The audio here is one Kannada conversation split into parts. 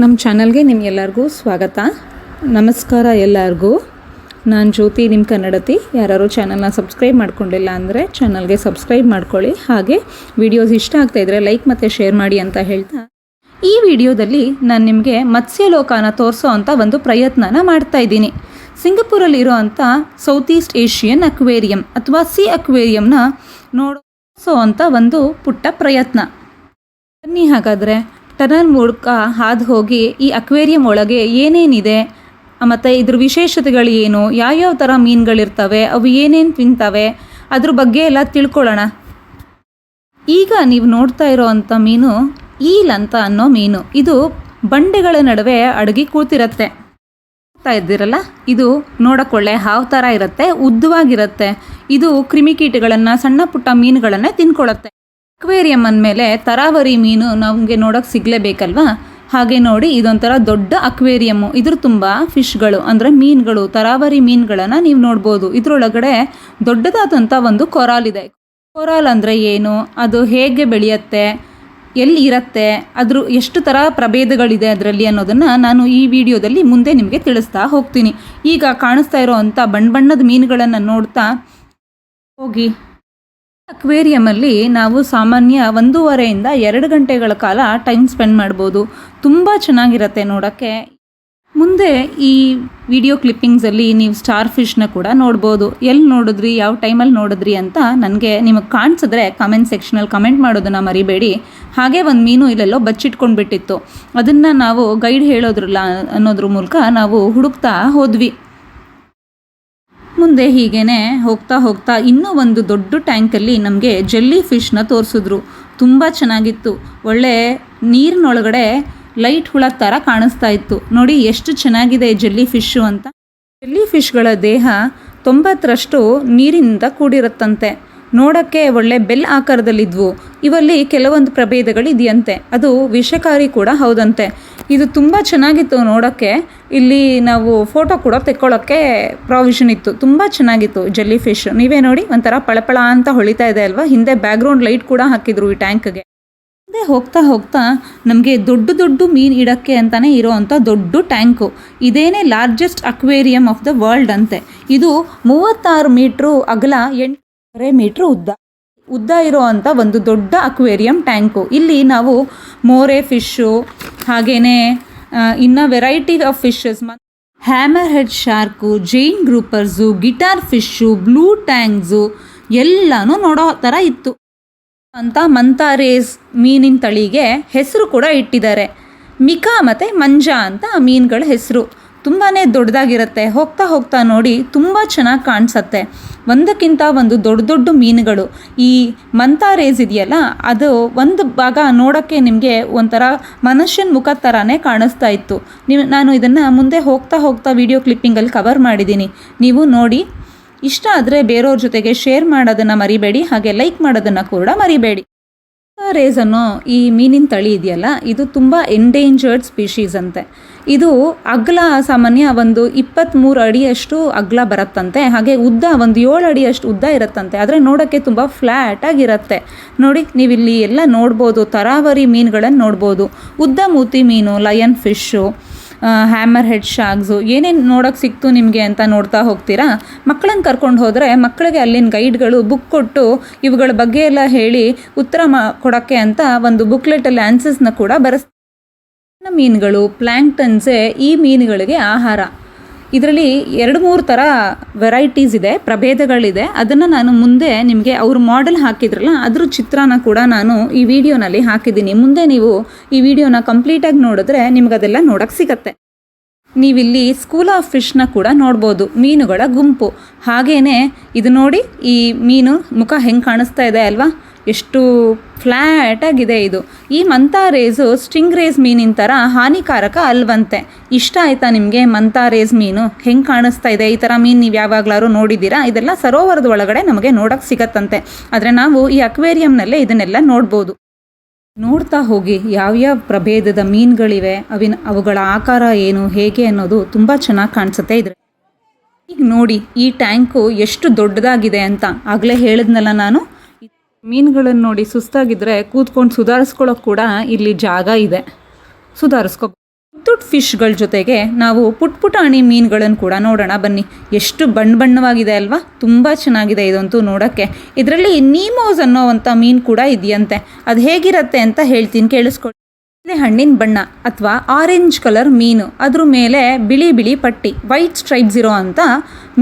ನಮ್ಮ ಚಾನಲ್ಗೆ ನಿಮ್ಗೆಲ್ಲರಿಗೂ ಸ್ವಾಗತ. ನಮಸ್ಕಾರ ಎಲ್ಲರಿಗೂ. ನಾನು ಜ್ಯೋತಿ ನಿಮ್ಮ ಕನ್ನಡತಿ. ಯಾರು ಚಾನಲ್ನ ಸಬ್ಸ್ಕ್ರೈಬ್ ಮಾಡ್ಕೊಂಡಿಲ್ಲ ಅಂದರೆ ಚಾನಲ್ಗೆ ಸಬ್ಸ್ಕ್ರೈಬ್ ಮಾಡ್ಕೊಳ್ಳಿ. ಹಾಗೆ ವಿಡಿಯೋಸ್ ಇಷ್ಟ ಆಗ್ತಾ ಇದ್ದರೆ ಲೈಕ್ ಮತ್ತು ಶೇರ್ ಮಾಡಿ ಅಂತ ಹೇಳ್ತಾ. ಈ ವಿಡಿಯೋದಲ್ಲಿ ನಾನು ನಿಮಗೆ ಮತ್ಸ್ಯಲೋಕನ ತೋರಿಸೋ ಅಂಥ ಒಂದು ಪ್ರಯತ್ನನ ಮಾಡ್ತಾ ಇದ್ದೀನಿ. ಸಿಂಗಪುರಲ್ಲಿರೋ ಅಂಥ ಸೌತ್ ಈಸ್ಟ್ ಏಷ್ಯನ್ ಅಕ್ವೇರಿಯಂ ಅಥವಾ ಸಿ ಅಕ್ವೇರಿಯಂನ ನೋಡೋ ಅಂತ ಒಂದು ಪುಟ್ಟ ಪ್ರಯತ್ನ. ಬನ್ನಿ ಹಾಗಾದರೆ. ಟನಲ್ ಮೂಲಕ ಹಾದು ಹೋಗಿ ಈ ಅಕ್ವೇರಿಯಂ ಒಳಗೆ ಏನೇನಿದೆ? ಮತ್ತು ಇದ್ರ ವಿಶೇಷತೆಗಳು ಏನು? ಯಾವ್ಯಾವ ಥರ ಮೀನುಗಳಿರ್ತವೆ? ಅವು ಏನೇನು ತಿಂತವೆ? ಅದ್ರ ಬಗ್ಗೆ ಎಲ್ಲ ತಿಳ್ಕೊಳ್ಳೋಣ. ಈಗ ನೀವು ನೋಡ್ತಾ ಇರೋವಂಥ ಮೀನು ಈಲ್ ಅಂತ ಅನ್ನೋ ಮೀನು. ಇದು ಬಂಡೆಗಳ ನಡುವೆ ಅಡಗಿ ಕೂತಿರತ್ತೆ. ನೋಡ್ತಾ ಇದ್ದೀರಲ್ಲ? ಇದು ನೋಡಕೊಳ್ಳೆ ಹಾವು ಥರ ಇರುತ್ತೆ, ಉದ್ದವಾಗಿರುತ್ತೆ. ಇದು ಕ್ರಿಮಿಕೀಟಗಳನ್ನು ಸಣ್ಣ ಪುಟ್ಟ ಮೀನುಗಳನ್ನೇ ತಿನ್ಕೊಳ್ಳುತ್ತೆ ಅಕ್ವೇರಿಯಂ ಅಂದಮೇಲೆ ತರಾವರಿ ಮೀನು ನಮಗೆ ನೋಡೋಕೆ ಸಿಗಲೇಬೇಕಲ್ವಾ? ಹಾಗೆ ನೋಡಿ ಇದೊಂಥರ ದೊಡ್ಡ ಅಕ್ವೇರಿಯಮ್ಮು. ಇದ್ರ ತುಂಬ ಫಿಶ್ಗಳು, ಅಂದರೆ ಮೀನುಗಳು, ತರಾವರಿ ಮೀನುಗಳನ್ನು ನೀವು ನೋಡ್ಬೋದು. ಇದರೊಳಗಡೆ ದೊಡ್ಡದಾದಂಥ ಒಂದು ಕೊರಾಲ್ ಇದೆ. ಕೊರಾಲ್ ಅಂದರೆ ಏನು? ಅದು ಹೇಗೆ ಬೆಳೆಯುತ್ತೆ? ಎಲ್ಲಿ ಇರುತ್ತೆ? ಅದ್ರ ಎಷ್ಟು ಥರ ಪ್ರಭೇದಗಳಿದೆ ಅದರಲ್ಲಿ ಅನ್ನೋದನ್ನು ನಾನು ಈ ವಿಡಿಯೋದಲ್ಲಿ ಮುಂದೆ ನಿಮಗೆ ತಿಳಿಸ್ತಾ ಹೋಗ್ತೀನಿ. ಈಗ ಕಾಣಿಸ್ತಾ ಇರೋ ಅಂಥ ಬಣ್ಣ ಬಣ್ಣದ ಮೀನುಗಳನ್ನು ನೋಡ್ತಾ ಹೋಗಿ. ಅಕ್ವೇರಿಯಮಲ್ಲಿ ನಾವು ಸಾಮಾನ್ಯ ಒಂದೂವರೆಯಿಂದ ಎರಡು ಗಂಟೆಗಳ ಕಾಲ ಟೈಮ್ ಸ್ಪೆಂಡ್ ಮಾಡ್ಬೋದು. ತುಂಬ ಚೆನ್ನಾಗಿರುತ್ತೆ ನೋಡೋಕ್ಕೆ. ಮುಂದೆ ಈ ವಿಡಿಯೋ ಕ್ಲಿಪ್ಪಿಂಗ್ಸಲ್ಲಿ ನೀವು ಸ್ಟಾರ್ ಫಿಶ್ನ ಕೂಡ ನೋಡ್ಬೋದು. ಎಲ್ಲಿ ನೋಡಿದ್ರಿ, ಯಾವ ಟೈಮಲ್ಲಿ ನೋಡಿದ್ರಿ ಅಂತ ನನಗೆ ನಿಮಗೆ ಕಾಣಿಸಿದ್ರೆ ಕಮೆಂಟ್ ಸೆಕ್ಷನಲ್ಲಿ ಕಮೆಂಟ್ ಮಾಡೋದನ್ನು ಮರಿಬೇಡಿ. ಹಾಗೆ ಒಂದು ಮೀನು ಇಲ್ಲೆಲ್ಲೋ ಬಚ್ಚಿಟ್ಕೊಂಡು ಬಿಟ್ಟಿತ್ತು ಅದನ್ನು ನಾವು ಗೈಡ್ ಹೇಳೋದ್ರಲ್ಲ ಅನ್ನೋದ್ರ ಮೂಲಕ ನಾವು ಹುಡುಕ್ತಾ ಹೋದ್ವಿ. ಮುಂದೆ ಹೀಗೇನೆ ಹೋಗ್ತಾ ಹೋಗ್ತಾ ಇನ್ನೂ ಒಂದು ದೊಡ್ಡ ಟ್ಯಾಂಕಲ್ಲಿ ನಮಗೆ ಜೆಲ್ಲಿ ಫಿಶ್ನ ತೋರಿಸಿದ್ರು. ತುಂಬ ಚೆನ್ನಾಗಿತ್ತು. ಒಳ್ಳೆ ನೀರಿನೊಳಗಡೆ ಲೈಟ್ ಹುಳ ಥರ ಕಾಣಿಸ್ತಾ ಇತ್ತು. ನೋಡಿ ಎಷ್ಟು ಚೆನ್ನಾಗಿದೆ ಜೆಲ್ಲಿ ಫಿಶ್ಶು ಅಂತ. ಜೆಲ್ಲಿ ಫಿಶ್ಗಳ ದೇಹ ತೊಂಬತ್ತರಷ್ಟು ನೀರಿನಿಂದ ಕೂಡಿರುತ್ತಂತೆ. ನೋಡೋಕ್ಕೆ ಒಳ್ಳೆ ಬೆಲ್ ಆಕಾರದಲ್ಲಿದ್ವು. ಇವಲ್ಲಿ ಕೆಲವೊಂದು ಪ್ರಭೇದಗಳಿದೆಯಂತೆ. ಅದು ವಿಷಕಾರಿ ಕೂಡ ಹೌದಂತೆ. ಇದು ತುಂಬ ಚೆನ್ನಾಗಿತ್ತು ನೋಡೋಕ್ಕೆ. ಇಲ್ಲಿ ನಾವು ಫೋಟೋ ಕೂಡ ತೆಕ್ಕೊಳ್ಳೋಕ್ಕೆ ಪ್ರಾವಿಷನ್ ಇತ್ತು. ತುಂಬ ಚೆನ್ನಾಗಿತ್ತು ಜೆಲ್ಲಿ ಫಿಶ್ ನೀವೇ ನೋಡಿ, ಒಂಥರ ಪಳಪಳ ಅಂತ ಹೊಳಿತಾ ಇದೆ ಅಲ್ವಾ? ಹಿಂದೆ ಬ್ಯಾಕ್ಗ್ರೌಂಡ್ ಲೈಟ್ ಕೂಡ ಹಾಕಿದ್ರು ಈ ಟ್ಯಾಂಕ್ಗೆ ಮುಂದೆ ಹೋಗ್ತಾ ಹೋಗ್ತಾ ನಮಗೆ ದೊಡ್ಡ ದೊಡ್ಡ ಮೀನು ಇಡಕ್ಕೆ ಅಂತಾನೆ ಇರೋವಂಥ ದೊಡ್ಡ tank ಇದೇನೇ largest aquarium of the world ಅಂತೆ. ಇದು ಮೂವತ್ತಾರು ಮೀಟ್ರು ಅಗಲ ಎಂಟೂವರೆ ಮೀಟ್ರ್ ಉದ್ದ. ಉದ್ದ ಇರೋ ಅಂಥ ಒಂದು ದೊಡ್ಡ ಅಕ್ವೇರಿಯಂ ಟ್ಯಾಂಕು. ಇಲ್ಲಿ ನಾವು ಮೋರೆ ಫಿಶ್ಶು ಹಾಗೆಯೇ ಇನ್ನು variety of fishes hammerhead shark, giant groupers, guitar fish blue tangs ಎಲ್ಲನೂ ನೋಡೋ ಥರ ಇತ್ತು. ಅಂತ ಮಂತಾರೇಸ್ ಮೀನಿನ ತಳಿಗೆ ಹೆಸರು ಕೂಡ ಇಟ್ಟಿದ್ದಾರೆ. ಮಿಕಾ ಮತ್ತು ಮಂಜಾ ಅಂತ ಆ ಮೀನುಗಳ ಹೆಸರು. ತುಂಬಾ ದೊಡ್ಡದಾಗಿರುತ್ತೆ. ಹೋಗ್ತಾ ಹೋಗ್ತಾ ನೋಡಿ ತುಂಬ ಚೆನ್ನಾಗಿ ಕಾಣಿಸತ್ತೆ. ಒಂದಕ್ಕಿಂತ ಒಂದು ದೊಡ್ಡ ದೊಡ್ಡ ಮೀನುಗಳು. ಈ ಮಂತಾರೇಸ್ ಇದೆಯಲ್ಲ, ಅದು ಒಂದು ಭಾಗ ನೋಡೋಕ್ಕೆ ನಿಮಗೆ ಒಂಥರ ಮನುಷ್ಯನ ಮುಖ ಥರನೇ ಕಾಣಿಸ್ತಾ ಇತ್ತು. ನೀವು, ನಾನು ಇದನ್ನು ಮುಂದೆ ಹೋಗ್ತಾ ಹೋಗ್ತಾ ವಿಡಿಯೋ ಕ್ಲಿಪ್ಪಿಂಗಲ್ಲಿ ಕವರ್ ಮಾಡಿದ್ದೀನಿ. ನೀವು ನೋಡಿ. ಇಷ್ಟ ಆದರೆ ಬೇರೆಯವ್ರ ಜೊತೆಗೆ ಶೇರ್ ಮಾಡೋದನ್ನು ಮರಿಬೇಡಿ, ಹಾಗೆ ಲೈಕ್ ಮಾಡೋದನ್ನು ಕೂಡ ಮರಿಬೇಡಿ. ರೇಸ್ ಈ ಮೀನಿನ ತಳಿ ಇದೆಯಲ್ಲ, ಇದು ತುಂಬ ಎಂಡೇಂಜರ್ಡ್ ಸ್ಪೀಶೀಸ್ ಅಂತೆ. ಇದು ಅಗ್ಲ ಸಾಮಾನ್ಯ ಒಂದು ಇಪ್ಪತ್ತ್ಮೂರು ಅಡಿಯಷ್ಟು ಅಗಲ ಬರುತ್ತಂತೆ, ಹಾಗೆ ಉದ್ದ ಒಂದು ಏಳು ಅಡಿಯಷ್ಟು ಉದ್ದ ಇರುತ್ತಂತೆ. ಆದರೆ ನೋಡೋಕ್ಕೆ ತುಂಬ ಫ್ಲ್ಯಾಟಾಗಿರುತ್ತೆ ನೋಡಿ, ನೀವಿಲ್ಲಿ ಎಲ್ಲ ನೋಡ್ಬೋದು, ತರಾವರಿ ಮೀನುಗಳನ್ನು ನೋಡ್ಬೋದು. ಉದ್ದ ಮೂತಿ ಮೀನು lion fish hammer head sharks ಏನೇನು ನೋಡೋಕ್ಕೆ ಸಿಕ್ತು ನಿಮಗೆ ಅಂತ ನೋಡ್ತಾ ಹೋಗ್ತೀರಾ? ಮಕ್ಕಳನ್ನು ಕರ್ಕೊಂಡು ಹೋದರೆ ಮಕ್ಕಳಿಗೆ ಅಲ್ಲಿನ ಗೈಡ್ಗಳು ಬುಕ್ ಕೊಟ್ಟು ಇವುಗಳ ಬಗ್ಗೆ ಎಲ್ಲ ಹೇಳಿ ಉತ್ತರ ಮಾ, ಕೊಡೋಕ್ಕೆ ಅಂತ ಒಂದು ಬುಕ್ಲೆಟಲ್ಲಿ ಆನ್ಸರ್ಸ್ನ ಕೂಡ ಬರೆಸ್, ಮೀನುಗಳು ಪ್ಲ್ಯಾಂಕ್ಟನ್ಸೇ ಈ ಮೀನುಗಳಿಗೆ ಆಹಾರ. ಇದರಲ್ಲಿ ಎರಡು ಮೂರು ಥರ ವೆರೈಟೀಸ್ ಇದೆ, ಪ್ರಭೇದಗಳಿದೆ. ಅದನ್ನು ನಾನು ಮುಂದೆ ನಿಮಗೆ ಅವರು ಮಾಡೆಲ್ ಹಾಕಿದ್ರಲ್ಲ, ಅದ್ರ ಚಿತ್ರನ ಕೂಡ ನಾನು ಈ ವಿಡಿಯೋನಲ್ಲಿ ಹಾಕಿದ್ದೀನಿ. ಮುಂದೆ ನೀವು ಈ ವಿಡಿಯೋನ ಕಂಪ್ಲೀಟಾಗಿ ನೋಡಿದ್ರೆ ನಿಮಗದೆಲ್ಲ ನೋಡೋಕ್ಕೆ ಸಿಗತ್ತೆ. ನೀವಿಲ್ಲಿ ಸ್ಕೂಲ್ ಆಫ್ ಫಿಶ್ನ ಕೂಡ ನೋಡ್ಬೋದು, ಮೀನುಗಳ ಗುಂಪು. ಹಾಗೇನೆ ಇದು ನೋಡಿ ಈ ಮೀನು ಮುಖ ಹೆಂಗೆ ಕಾಣಿಸ್ತಾ ಇದೆ ಅಲ್ವಾ? ಎಷ್ಟು ಫ್ಲ್ಯಾಟಾಗಿದೆ ಇದು. ಈ ಮಂತಾ ರೇಸು ಸ್ಟಿಂಗ್ ರೇಸ್ ಮೀನಿನ ಥರ ಹಾನಿಕಾರಕ ಅಲ್ವಂತೆ. ಇಷ್ಟ ಆಯ್ತಾ ನಿಮಗೆ ಮಂತಾ ರೇಸ್ ಮೀನು? ಹೆಂಗೆ ಕಾಣಿಸ್ತಾ ಇದೆ? ಈ ಥರ ಮೀನು ನೀವು ಯಾವಾಗಲಾರು ನೋಡಿದ್ದೀರಾ? ಇದೆಲ್ಲ ಸರೋವರದ ಒಳಗಡೆ ನಮಗೆ ನೋಡೋಕ್ಕೆ ಸಿಗತ್ತಂತೆ. ಆದರೆ ನಾವು ಈ ಅಕ್ವೇರಿಯಂನಲ್ಲೇ ಇದನ್ನೆಲ್ಲ ನೋಡ್ಬೋದು. ನೋಡ್ತಾ ಹೋಗಿ ಯಾವ್ಯಾವ ಪ್ರಭೇದದ ಮೀನುಗಳಿವೆ, ಅವಿನ ಅವುಗಳ ಆಕಾರ ಏನು, ಹೇಗೆ ಅನ್ನೋದು ತುಂಬ ಚೆನ್ನಾಗಿ ಕಾಣಿಸುತ್ತೆ ಇದ್ರೆ. ಈಗ ನೋಡಿ, ಈ ಟ್ಯಾಂಕು ಎಷ್ಟು ದೊಡ್ಡದಾಗಿದೆ ಅಂತ. ಆಗಲೇ ಹೇಳಿದ್ನಲ್ಲ ನಾನು. ಮೀನುಗಳನ್ನು ನೋಡಿ ಸುಸ್ತಾಗಿದ್ದರೆ ಕೂತ್ಕೊಂಡು ಸುಧಾರಿಸ್ಕೊಳ್ಳೋಕೆ ಕೂಡ ಇಲ್ಲಿ ಜಾಗ ಇದೆ. ಸುಧಾರಿಸ್ಕೊ ಪುಟ್ಟುಟ್ ಫಿಶ್ಗಳ ಜೊತೆಗೆ ನಾವು ಪುಟ್ ಪುಟಾಣಿ ಮೀನುಗಳನ್ನು ಕೂಡ ನೋಡೋಣ. ಬನ್ನಿ, ಎಷ್ಟು ಬಣ್ಣ ಬಣ್ಣವಾಗಿದೆ ಅಲ್ವಾ? ತುಂಬ ಚೆನ್ನಾಗಿದೆ ಇದಂತೂ ನೋಡೋಕ್ಕೆ. ಇದರಲ್ಲಿ ನೀಮೋಸ್ ಅನ್ನೋವಂಥ ಮೀನು ಕೂಡ ಇದೆಯಂತೆ. ಅದು ಹೇಗಿರುತ್ತೆ ಅಂತ ಹೇಳ್ತೀನಿ ಕೇಳಿಸ್ಕೊಳ್ಳಿ ಹಣ್ಣಿನ ಬಣ್ಣ ಅಥವಾ ಆರೆಂಜ್ ಕಲರ್ ಮೀನು. ಅದ್ರ ಮೇಲೆ ಬಿಳಿ ಬಿಳಿ ಪಟ್ಟಿ, ವೈಟ್ ಸ್ಟ್ರೈಪ್ಸ್ ಇರೋ ಅಂತ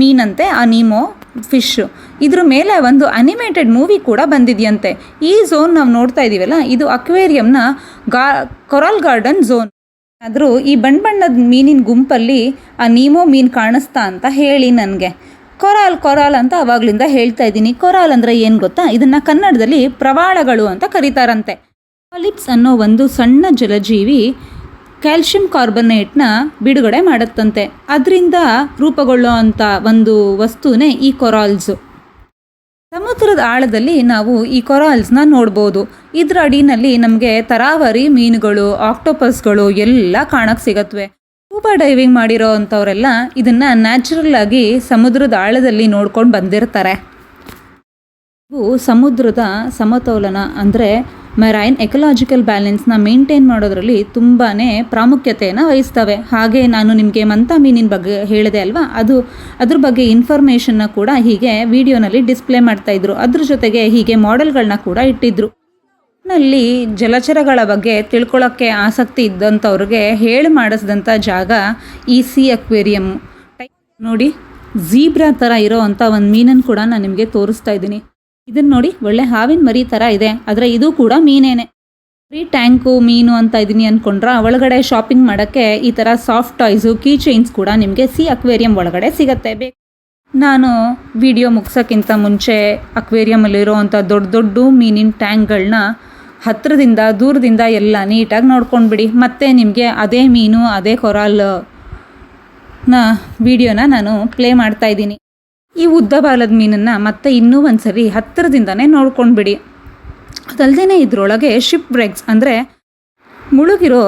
ಮೀನಂತೆ ಆ ನೀಮೋ ಫಿಶ್. ಇದ್ರ ಮೇಲೆ ಒಂದು ಅನಿಮೇಟೆಡ್ ಮೂವಿ ಕೂಡ ಬಂದಿದೆಯಂತೆ. ಈ ಝೋನ್ ನಾವು ನೋಡ್ತಾ ಇದ್ದೀವಲ್ಲ ಇದು ಅಕ್ವೇರಿಯಂನ ಗಾ, ಕೊರಾಲ್ ಗಾರ್ಡನ್ ಝೋನ್ ಆದರೂ ಈ ಬಣ್ಣ ಬಣ್ಣದ ಮೀನಿನ ಗುಂಪಲ್ಲಿ ಆ ನೀಮೋ ಮೀನು ಕಾಣಿಸ್ತಾ ಅಂತ ಹೇಳಿ ನನಗೆ. ಕೊರಾಲ್ ಕೊರಾಲ್ ಅಂತ ಅವಾಗ್ಲಿಂದ ಹೇಳ್ತಾ ಇದ್ದೀನಿ. ಕೊರಾಲ್ ಅಂದರೆ ಏನು ಗೊತ್ತಾ? ಇದನ್ನು ಕನ್ನಡದಲ್ಲಿ ಪ್ರವಾಳಗಳು ಅಂತ ಕರೀತಾರಂತೆ. ಪಾಲಿಪ್ಸ್ ಅನ್ನೋ ಒಂದು ಸಣ್ಣ ಜಲಜೀವಿ ಕ್ಯಾಲ್ಶಿಯಂ ಕಾರ್ಬನೇಟ್ನ ಬಿಡುಗಡೆ ಮಾಡುತ್ತಂತೆ. ಅದರಿಂದ ರೂಪುಗೊಳ್ಳೋ ಅಂಥ ಒಂದು ವಸ್ತುನೇ ಈ ಕೊರಾಲ್ಸು. ಸಮುದ್ರದ ಆಳದಲ್ಲಿ ನಾವು ಈ ಕೊರಾಲ್ಸ್ನ ನೋಡ್ಬೋದು. ಇದರ ಅಡಿನಲ್ಲಿ ನಮಗೆ ತರಾವರಿ ಮೀನುಗಳು, ಆಕ್ಟೋಪಸ್ಗಳು ಎಲ್ಲ ಕಾಣಕ್ಕೆ ಸಿಗತ್ವೆ. ಸ್ಕೂಬಾ ಡೈವಿಂಗ್ ಮಾಡಿರೋ ಅಂಥವರೆಲ್ಲ ಇದನ್ನು ನ್ಯಾಚುರಲ್ ಆಗಿ ಸಮುದ್ರದ ಆಳದಲ್ಲಿ ನೋಡ್ಕೊಂಡು ಬಂದಿರ್ತಾರೆ. ಸಮುದ್ರದ ಸಮತೋಲನ ಅಂದರೆ ಮೆರೈನ್ ಎಕಲಾಜಿಕಲ್ ಬ್ಯಾಲೆನ್ಸ್ನ ಮೇಂಟೈನ್ ಮಾಡೋದ್ರಲ್ಲಿ ತುಂಬಾ ಪ್ರಾಮುಖ್ಯತೆಯನ್ನು ವಹಿಸ್ತವೆ. ಹಾಗೆ ನಾನು ನಿಮಗೆ ಮಂತ ಮೀನಿನ ಬಗ್ಗೆ ಹೇಳಿದೆ ಅಲ್ವಾ? ಅದು ಅದ್ರ ಬಗ್ಗೆ ಇನ್ಫಾರ್ಮೇಷನ್ನ ಕೂಡ ಹೀಗೆ ವಿಡಿಯೋನಲ್ಲಿ ಡಿಸ್ಪ್ಲೇ ಮಾಡ್ತಾಯಿದ್ರು ಅದ್ರ ಜೊತೆಗೆ ಹೀಗೆ ಮಾಡೆಲ್ಗಳನ್ನ ಕೂಡ ಇಟ್ಟಿದ್ರು. ನಲ್ಲಿ ಜಲಚರಗಳ ಬಗ್ಗೆ ತಿಳ್ಕೊಳ್ಳೋಕ್ಕೆ ಆಸಕ್ತಿ ಇದ್ದಂಥವ್ರಿಗೆ ಹೇಳಿ ಮಾಡಿಸಿದಂಥ ಜಾಗ ಈ ಸಿ ಅಕ್ವೇರಿಯಮ್ ನೋಡಿ ಝೀಬ್ರಾ ಥರ ಇರೋ ಅಂಥ ಒಂದು ಮೀನನ್ನು ಕೂಡ ನಾನು ನಿಮಗೆ ತೋರಿಸ್ತಾ ಇದ್ದೀನಿ. ಇದನ್ನು ನೋಡಿ ಒಳ್ಳೆ ಹಾವಿನ ಮರಿ ಥರ ಇದೆ. ಆದರೆ ಇದು ಕೂಡ ಮೀನೇನೆ. ಫ್ರೀ ಟ್ಯಾಂಕು, ಮೀನು ಅಂತ ಇದ್ದೀನಿ ಅಂದ್ಕೊಂಡ್ರೆ ಒಳಗಡೆ ಶಾಪಿಂಗ್ ಮಾಡೋಕ್ಕೆ ಈ ಥರ ಸಾಫ್ಟ್ ಟಾಯ್ಸು ಕೀ ಚೈನ್ಸ್ ಕೂಡ ನಿಮಗೆ ಸಿ ಅಕ್ವೇರಿಯಂ ಒಳಗಡೆ ಸಿಗತ್ತೆ. ಬೇಕು ನಾನು ವಿಡಿಯೋ ಮುಗ್ಸೋಕ್ಕಿಂತ ಮುಂಚೆ ಅಕ್ವೇರಿಯಮಲ್ಲಿರೋ ಅಂಥ ದೊಡ್ಡ ದೊಡ್ಡ ಮೀನಿನ ಟ್ಯಾಂಕ್ಗಳನ್ನ ಹತ್ತಿರದಿಂದ ದೂರದಿಂದ ಎಲ್ಲ ನೀಟಾಗಿ ನೋಡ್ಕೊಂಡ್ಬಿಡಿ ಮತ್ತೆ ನಿಮಗೆ ಅದೇ ಮೀನು, ಅದೇ ಕೊರಾಲ್ನ ವಿಡಿಯೋನ ನಾನು ಪ್ಲೇ ಮಾಡ್ತಾ ಇದ್ದೀನಿ ಈ ಉದ್ದ ಬಾಲದ ಮೀನನ್ನು ಮತ್ತೆ ಇನ್ನೂ ಒಂದ್ಸರಿ ಹತ್ತಿರದಿಂದನೇ ನೋಡ್ಕೊಂಡ್ಬಿಡಿ. ಅದಲ್ಲದೆ ಇದರೊಳಗೆ ಶಿಪ್ ಬ್ರೇಕ್ಸ್ ಅಂದರೆ ಮುಳುಗಿರೋ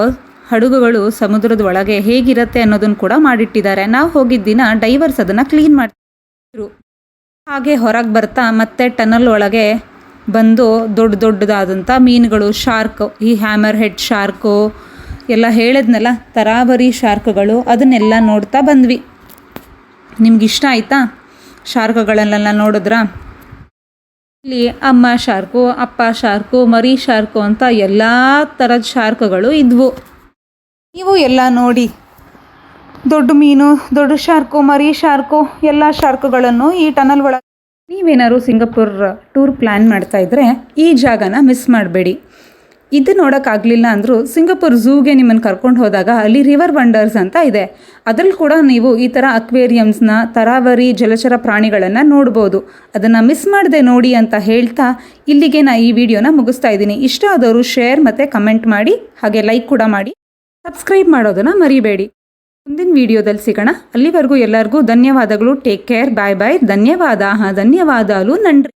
ಹಡಗುಗಳು ಸಮುದ್ರದ ಒಳಗೆ ಹೇಗಿರುತ್ತೆ ಅನ್ನೋದನ್ನು ಕೂಡ ಮಾಡಿಟ್ಟಿದ್ದಾರೆ. ನಾವು ಹೋಗಿದ್ದ ದಿನ ಡೈವರ್ಸ್ ಅದನ್ನು ಕ್ಲೀನ್ ಮಾಡ್ತಿದ್ರು. ಹಾಗೆ ಹೊರಗೆ ಬರ್ತಾ ಮತ್ತೆ ಟನಲ್ ಒಳಗೆ ಬಂದು ದೊಡ್ಡ ದೊಡ್ಡದಾದಂಥ ಮೀನುಗಳು ಶಾರ್ಕ್ ಈ ಹ್ಯಾಮರ್ ಹೆಡ್ ಶಾರ್ಕು ಎಲ್ಲ ಹೇಳಿದ್ನಲ್ಲ, ತರಾವರಿ ಶಾರ್ಕ್ಗಳು ಅದನ್ನೆಲ್ಲ ನೋಡ್ತಾ ಬಂದ್ವಿ. ನಿಮ್ಗೆ ಇಷ್ಟ ಆಯಿತಾ? ಶಾರ್ಕ್ಗಳನ್ನೆಲ್ಲ ನೋಡಿದ್ರಾ? ಇಲ್ಲಿ ಅಮ್ಮ ಶಾರ್ಕು, ಅಪ್ಪ ಶಾರ್ಕು, ಮರಿ ಶಾರ್ಕು ಅಂತ ಎಲ್ಲ ಥರದ ಶಾರ್ಕ್ಗಳು ಇದ್ವು. ನೀವು ಎಲ್ಲ ನೋಡಿ ದೊಡ್ಡ ಮೀನು, ದೊಡ್ಡ ಶಾರ್ಕು, ಮರಿ ಶಾರ್ಕು, ಎಲ್ಲ ಶಾರ್ಕ್ಗಳನ್ನು ಈ ಟನಲ್ ಒಳಗೆ ನೀವೇನಾದ್ರು ಸಿಂಗಪುರ್ ಟೂರ್ ಪ್ಲ್ಯಾನ್ ಮಾಡ್ತಾ ಇದ್ರೆ ಈ ಜಾಗನ ಮಿಸ್ ಮಾಡಬೇಡಿ. ಇದು ನೋಡೋಕ್ಕಾಗಲಿಲ್ಲ ಅಂದರೂ ಸಿಂಗಪುರ್ ಝೂಗೆ ನಿಮ್ಮನ್ನು ಕರ್ಕೊಂಡು ಹೋದಾಗ ಅಲ್ಲಿ ರಿವರ್ ವಂಡರ್ಸ್ ಅಂತ ಇದೆ. ಅದರಲ್ಲಿ ಕೂಡ ನೀವು ಈ ಥರ ಅಕ್ವೇರಿಯಮ್ಸ್ನ ತರಾವರಿ, ಜಲಚರ ಪ್ರಾಣಿಗಳನ್ನು ನೋಡ್ಬೋದು. ಅದನ್ನು ಮಿಸ್ ಮಾಡದೆ ನೋಡಿ ಅಂತ ಹೇಳ್ತಾ ಇಲ್ಲಿಗೆ ನಾ ಈ ವಿಡಿಯೋನ ಮುಗಿಸ್ತಾ ಇದ್ದೀನಿ. ಇಷ್ಟ ಆದವರು ಶೇರ್ ಮತ್ತು ಕಮೆಂಟ್ ಮಾಡಿ, ಹಾಗೆ ಲೈಕ್ ಕೂಡ ಮಾಡಿ. ಸಬ್ಸ್ಕ್ರೈಬ್ ಮಾಡೋದನ್ನು ಮರಿಬೇಡಿ. ಮುಂದಿನ ವಿಡಿಯೋದಲ್ಲಿ ಸಿಗೋಣ. ಅಲ್ಲಿವರೆಗೂ ಎಲ್ಲರಿಗೂ ಧನ್ಯವಾದಗಳು. ಟೇಕ್ ಕೇರ್ ಬಾಯ್ ಬಾಯ್ ಧನ್ಯವಾದ. ಧನ್ಯವಾದಲು ನನ್ರಿ.